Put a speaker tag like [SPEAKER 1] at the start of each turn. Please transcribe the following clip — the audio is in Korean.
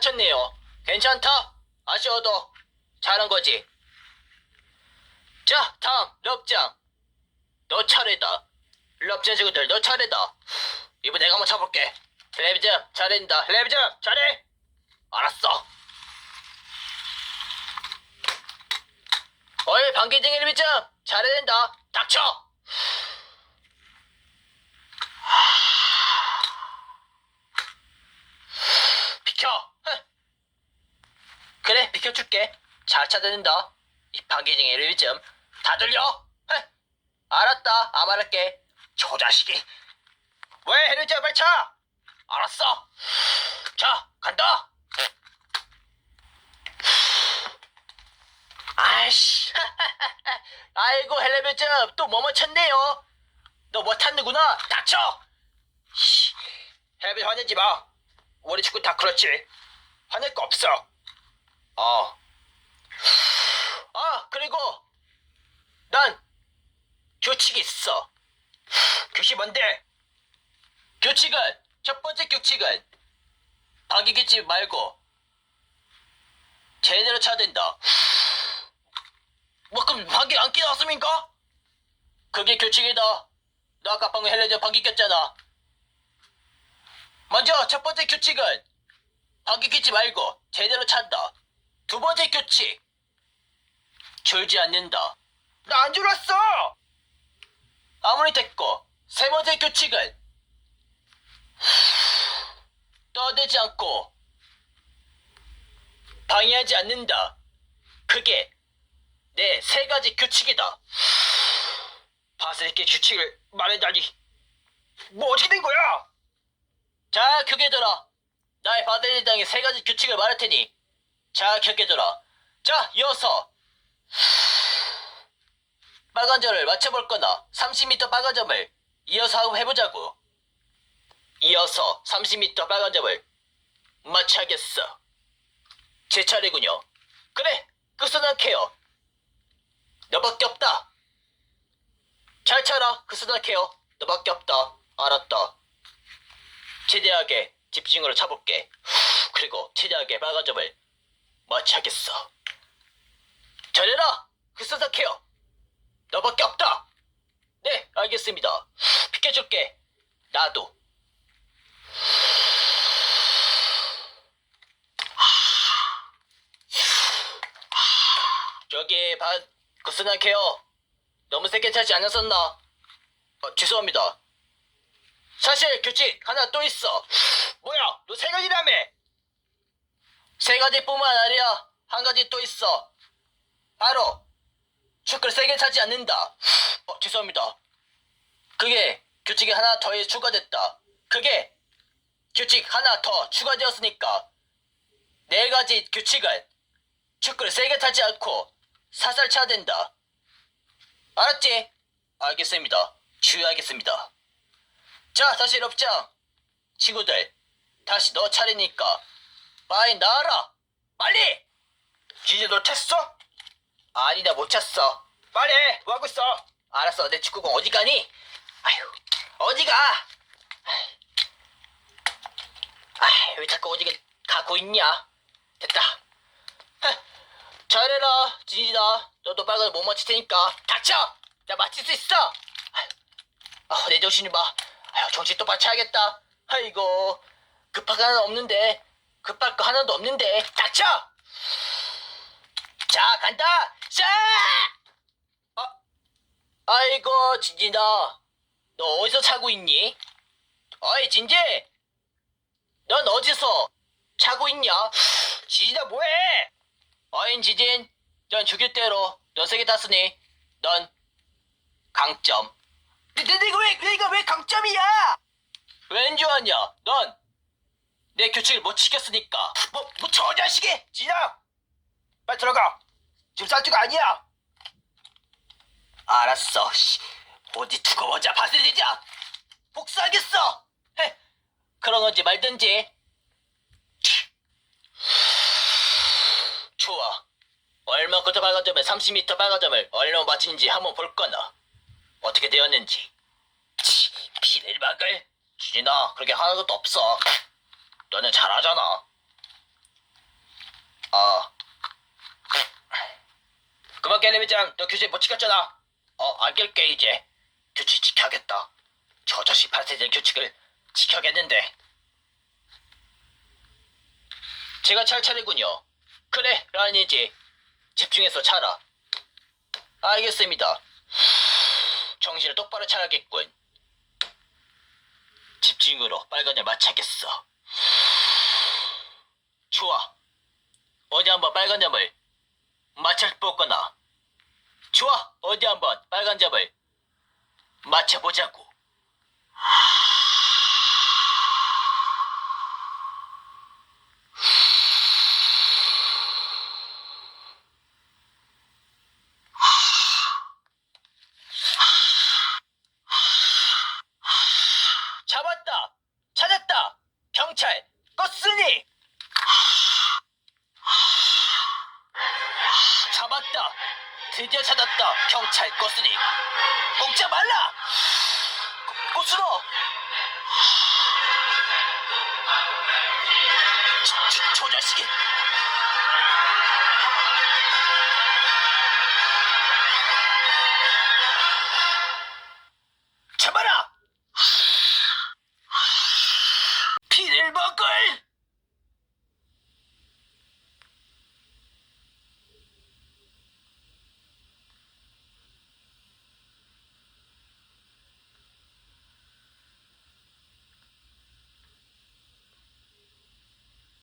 [SPEAKER 1] 맞췄네요. 괜찮다. 아쉬워도 잘한 거지. 자, 다음 럽장. 너 차례다. 럽장 친구들 너 차례다. 이번 내가 한번 쳐볼게. 텔레비전 잘한다. 텔레비전 잘해. 알았어. 어이 방귀쟁이 텔레비전 잘해야 된다. 닥쳐. 비켜. 흥. 그래 비켜줄게. 잘 찾아낸다. 이 방귀쟁이 텔레비전 다 들려. 흥. 알았다. 안 말할게. 저 자식이. 왜 헬리전 빨리 차. 알았어. 자 간다. 아이씨. 아이고 헬레베점 또 뭐뭐 쳤네요. 너 뭐 탔는구나. 닥쳐. 씨, 헬레베 화내지 마. 우리 축구 다 그렇지. 화낼 거 없어. 어. 아 그리고 난 규칙이 있어. 규칙 뭔데? 규칙은 첫 번째 규칙은 방귀뀌지 말고 제대로 쳐야 된다. 뭐 그럼 방귀 안 끼었습니까? 그게 규칙이다. 너 아까 방금 헬레저 방귀 꼈잖아. 먼저 첫 번째 규칙은 방귀 끼지 말고 제대로 찬다. 두 번째 규칙 줄지 않는다. 나안 줄었어. 아무리 됐고 세 번째 규칙은 떠들지 않고 방해하지 않는다. 그게 내 세 가지 규칙이다. 바스리께 규칙을 말해다니. 뭐 어떻게 된 거야? 자, 크게 들어. 나의 바데리당의 세 가지 규칙을 말할 테니. 자, 들어. 자, 이어서 빨간 점을 맞춰볼 거나 30m 빨간 점을 이어서 한번 해보자고. 이어서 30m 빨간 점을 맞춰야겠어. 제 차례군요. 그래, 끝선악해요. 너밖에 없다. 잘 차라, 끝선악해요. 너밖에 없다. 알았다. 최대하게 집중으로 차볼게. 후, 그리고 최대하게 빨간 점을 맞춰야겠어. 잘해라, 끝선악해요. 너밖에 없다. 네, 알겠습니다. 후, 비켜줄게. 나도. 저기 바 그스나케요 너무 세게 차지 않았었나? 어, 죄송합니다. 사실 규칙 하나 또 있어. 뭐야? 너세 가지라며? 세 가지뿐만 아니라 한 가지 또 있어. 바로 축구를 세게 차지 않는다. 어, 죄송합니다. 그게 규칙이 하나 더 추가됐다. 그게 규칙 하나 더 추가되었으니까 네 가지 규칙은 축구를 세게 타지 않고 사살 쳐야 된다. 알았지? 알겠습니다. 주의하겠습니다. 자, 다시 럽장. 친구들, 다시 너 차례니까 빨리 나와라. 빨리! 진짜 너 찼어? 아니, 나 못 찼어. 빨리 해. 뭐 하고 있어? 알았어. 내 축구공 어디 가니? 아휴, 어디 가? 아휴, 왜 자꾸 어디 가고 있냐? 됐다. 헤, 잘해라, 진이다. 너도 빨간 못 맞힐 테니까 닥쳐! 나 맞힐 수 있어! 아, 내 정신이 봐. 아휴, 정신 똑바로 차야겠다. 아이고, 급할 거 하나도 없는데. 급할 거 하나도 없는데. 닥쳐! 자, 간다! 자! 아, 아이고, 진진아. 너 어디서 자고 있니? 어이, 진지! 넌 어디서 자고 있냐? 지진아, 뭐해? 어인 지진, 넌 죽일 대로 넌 세게 탔으니 넌 강점. 내, 내, 내가 왜, 내가 왜 강점이야? 왠줄 아냐? 넌 내 규칙을 못 지켰으니까. 뭐, 뭐, 저 자식이! 지진아! 빨리 들어가! 지금 쌀주가 아니야! 알았어, 씨. 어디 두고 보자, 바스리자! 복수하겠어! 헤, 그런 건지 말든지. 좋아. 얼마부터 빨간 점에 30m 빨간 점을 얼마 맞힌지 한번 볼 거나. 어떻게 되었는지. 치, 피내박을 주진아, 그렇게 하는 것도 없어. 너는 잘하잖아. 아. 그만 깨 레미장 너 규칙 못 지켰잖아. 어 안 깰게 이제. 규칙 지켜야겠다. 저 자식 발세된 규칙을 지켜야겠는데. 제가 찰 차례군요. 그래 라니지. 집중해서 차라. 알겠습니다. 정신을 똑바로 차려야겠군 집중으로 빨간을 맞춰야겠어. 좋아. 어디 한번 빨간 점을 맞춰보거나. 좋아. 어디 한번 빨간 점을 맞춰보자고 잡았다 찾았다 경찰 껐으니 잡았다 드디어 찾았다. 경찰 껐으니. 꼼짝 말라! 꼬스너 저, 저, 저 자식이